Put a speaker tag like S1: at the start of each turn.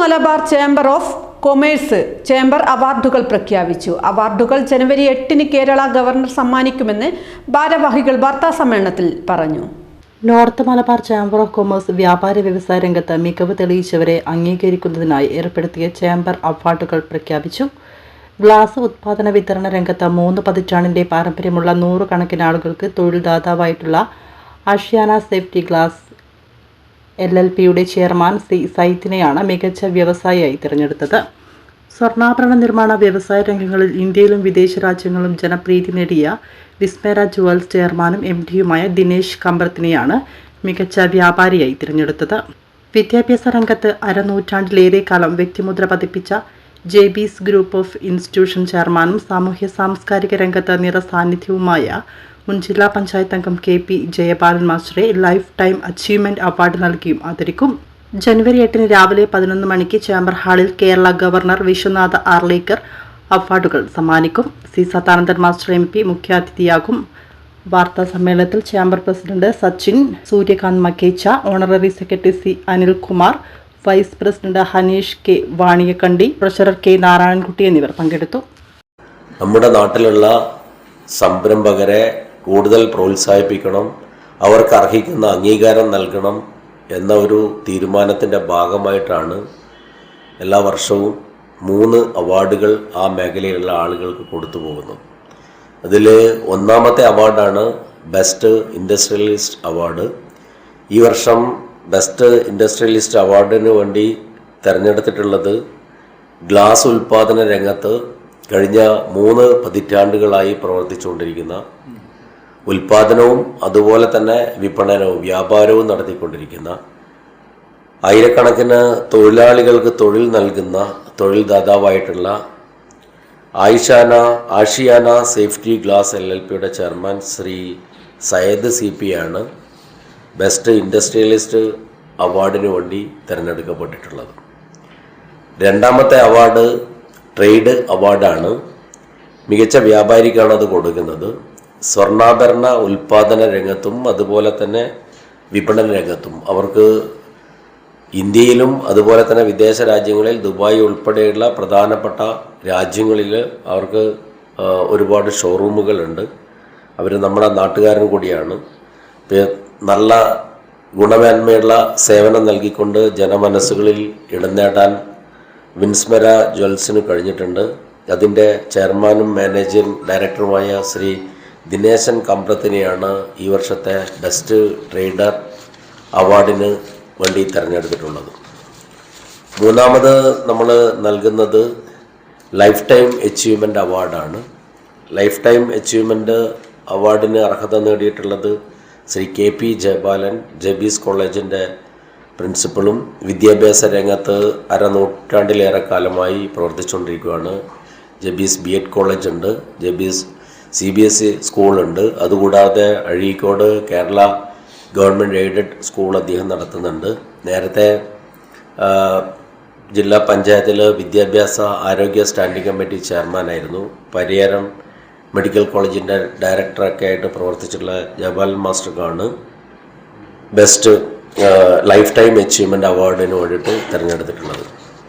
S1: Malabar chamber of commerce chamber അവാർഡുകൾ പ്രഖ്യാപിച്ചു. അവാർഡുകൾ ജനുവരി എട്ടിന് കേരള ഗവർണർ സമ്മാനിക്കുമെന്ന് ഭാരവാഹികൾ വാർത്താ സമ്മേളനത്തിൽ പറഞ്ഞു.
S2: North Malabar chamber of commerce വ്യാപാര വ്യവസായ രംഗത്ത് മികവ് തെളിയിച്ചവരെ അംഗീകരിക്കുന്നതിനായി ഏർപ്പെടുത്തിയ ചേംബർ അവാർഡുകൾ പ്രഖ്യാപിച്ചു. ഗ്ലാസ് ഉത്പാദന വിതരണ രംഗത്ത് മൂന്ന് പതിറ്റാണ്ടിന്റെ പാരമ്പര്യമുള്ള നൂറുകണക്കിന് ആളുകൾക്ക് തൊഴിൽദാതാവായിട്ടുള്ള Ashiana safety glass L L പിയുടെ ചെയർമാൻ സി സൈത്തിനെയാണ് മികച്ച വ്യവസായിയായി തിരഞ്ഞെടുത്തത്. സ്വർണാഭരണ നിർമ്മാണ വ്യവസായ രംഗങ്ങളിൽ ഇന്ത്യയിലും വിദേശ രാജ്യങ്ങളിലും ജനപ്രീതി നേടിയ വിസ്മേര ജുവൽസ് ചെയർമാനും എം ഡിയുമായ ദിനേശ് കമ്പർത്തിനെയാണ് മികച്ച വ്യാപാരിയായി തിരഞ്ഞെടുത്തത്. വിദ്യാഭ്യാസ രംഗത്ത് അരനൂറ്റാണ്ടിലേറെ കാലം വ്യക്തിമുദ്ര പതിപ്പിച്ച Jabees group of institution ചെയർമാനും സാമൂഹ്യ സാംസ്കാരിക രംഗത്ത് നിറസാന്നിധ്യവുമായ മുൻ ജില്ലാ പഞ്ചായത്ത് അംഗം കെ പി ജയപാലൻ മാസ്റ്ററെ ലൈഫ് ടൈം അച്ചീവ്മെന്റ് അവാർഡ് നൽകിയും ആദരിക്കും. ജനുവരി എട്ടിന് രാവിലെ പതിനൊന്ന് മണിക്ക് ചേംബർ ഹാളിൽ കേരള ഗവർണർ വിശ്വനാഥ ആർലേക്കർ അവാർഡുകൾ സമ്മാനിക്കും. C Sathanandan master M P മുഖ്യാതിഥിയാകും. വാർത്താ സമ്മേളനത്തിൽ chamber president Sachin Suryakant മക്കേച്ച honorary secretary C Anilkumar vice president Haneesh K Vaniyakkandi treasurer K Narayanankutty എന്നിവർ പങ്കെടുത്തു.
S3: നമ്മുടെ നാട്ടിലുള്ള സംരംഭകരെ കൂടുതൽ പ്രോത്സാഹിപ്പിക്കണം അവർക്ക് അർഹിക്കുന്ന അംഗീകാരം നൽകണം എന്ന ഒരു തീരുമാനത്തിന്റെ ഭാഗമായിട്ടാണ് എല്ലാ വർഷവും മൂന്ന് അവാർഡുകൾ ആ മേഖലയിലുള്ള ആളുകൾക്ക് കൊടുത്തു പോകുന്നത്. അതിൽ ഒന്നാമത്തെ അവാർഡാണ് ബെസ്റ്റ് ഇൻഡസ്ട്രിയലിസ്റ്റ് അവാർഡ്. ഈ വർഷം ബെസ്റ്റ് ഇൻഡസ്ട്രിയലിസ്റ്റ് അവാർഡിന് വേണ്ടി തിരഞ്ഞെടുത്തിട്ടുള്ളത് ഗ്ലാസ് ഉൽപ്പാദന രംഗത്ത് കഴിഞ്ഞ മൂന്ന് പതിറ്റാണ്ടുകളായി പ്രവർത്തിച്ചുകൊണ്ടിരിക്കുന്ന ഉൽപാദനവും അതുപോലെ തന്നെ വിപണനവും വ്യാപാരവും നടത്തിക്കൊണ്ടിരിക്കുന്ന ആയിരക്കണക്കിന് തൊഴിലാളികൾക്ക് തൊഴിൽ നൽകുന്ന തൊഴിൽ ദാതാവായിട്ടുള്ള Ayishana Ashiana safety glass L L പിയുടെ chairman Shri Sayyid C P ആണ്. ബെസ്റ്റ് ഇൻഡസ്ട്രിയലിസ്റ്റ് അവാർഡിന് വേണ്ടി തിരഞ്ഞെടുക്കപ്പെട്ടിട്ടുള്ളത്. രണ്ടാമത്തെ അവാർഡ് ട്രേഡ് അവാർഡാണ് മികച്ച വ്യാപാരിക്കാണ് അത് കൊടുക്കുന്നത്. സ്വർണാഭരണ ഉൽപാദന രംഗത്തും അതുപോലെ തന്നെ വിപണന രംഗത്തും. അവർക്ക് ഇന്ത്യയിലും അതുപോലെ തന്നെ വിദേശ രാജ്യങ്ങളിൽ ദുബായ് ഉൾപ്പെടെയുള്ള പ്രധാനപ്പെട്ട രാജ്യങ്ങളിൽ അവർക്ക് ഒരുപാട് ഷോറൂമുകളുണ്ട് അവർ നമ്മുടെ നാട്ടുകാരൻ കൂടിയാണ്. നല്ല ഗുണമേന്മയുള്ള സേവനം നൽകിക്കൊണ്ട് ജനമനസ്സുകളിൽ ഇടം നേടാൻ വിൻസ്മര ജ്വൽസിന് കഴിഞ്ഞിട്ടുണ്ട്. അതിന്റെ ചെയർമാനും മാനേജിംഗ് ഡയറക്ടറുമായ ശ്രീ ദിനേശൻ കമ്പ്രത്തിനെയാണ് ഈ വർഷത്തെ ബെസ്റ്റ് ട്രേഡർ അവാർഡിന് വേണ്ടി തിരഞ്ഞെടുത്തിട്ടുള്ളത്. മൂന്നാമത് നമ്മൾ നൽകുന്നത് ലൈഫ് ടൈം അച്ചീവ്മെന്റ് അവാർഡാണ്. ലൈഫ് ടൈം അച്ചീവ്മെന്റ് അവാർഡിന് അർഹത നേടിയിട്ടുള്ളത് ശ്രീ കെ പി ജയപാലൻ ജബീസ് കോളേജിന്റെ പ്രിൻസിപ്പളും വിദ്യാഭ്യാസ രംഗത്ത് അരനൂറ്റാണ്ടിലേറെ കാലമായി പ്രവർത്തിച്ചുകൊണ്ടിരിക്കുകയാണ്. ജബീസ് ബി എഡ് കോളേജ് ഉണ്ട് Jabees C B S E സ്കൂളുണ്ട് അതുകൂടാതെ Azhikode Kerala government aided school അദ്ദേഹം നടത്തുന്നുണ്ട്. നേരത്തെ ജില്ലാ പഞ്ചായത്തിൽ വിദ്യാഭ്യാസ ആരോഗ്യ സ്റ്റാൻഡിംഗ് കമ്മിറ്റി ചെയർമാനായിരുന്നു. പരിയാരം മെഡിക്കൽ കോളേജിന്റെ ഡയറക്ടറൊക്കെ ആയിട്ട് പ്രവർത്തിച്ചിട്ടുള്ള ജവാൽ മാസ്റ്റർക്കാണ് ബെസ്റ്റ് ലൈഫ് ടൈം അച്ചീവ്മെന്റ് അവാർഡിന് വേണ്ടിയിട്ട് തിരഞ്ഞെടുത്തിട്ടുള്ളത്.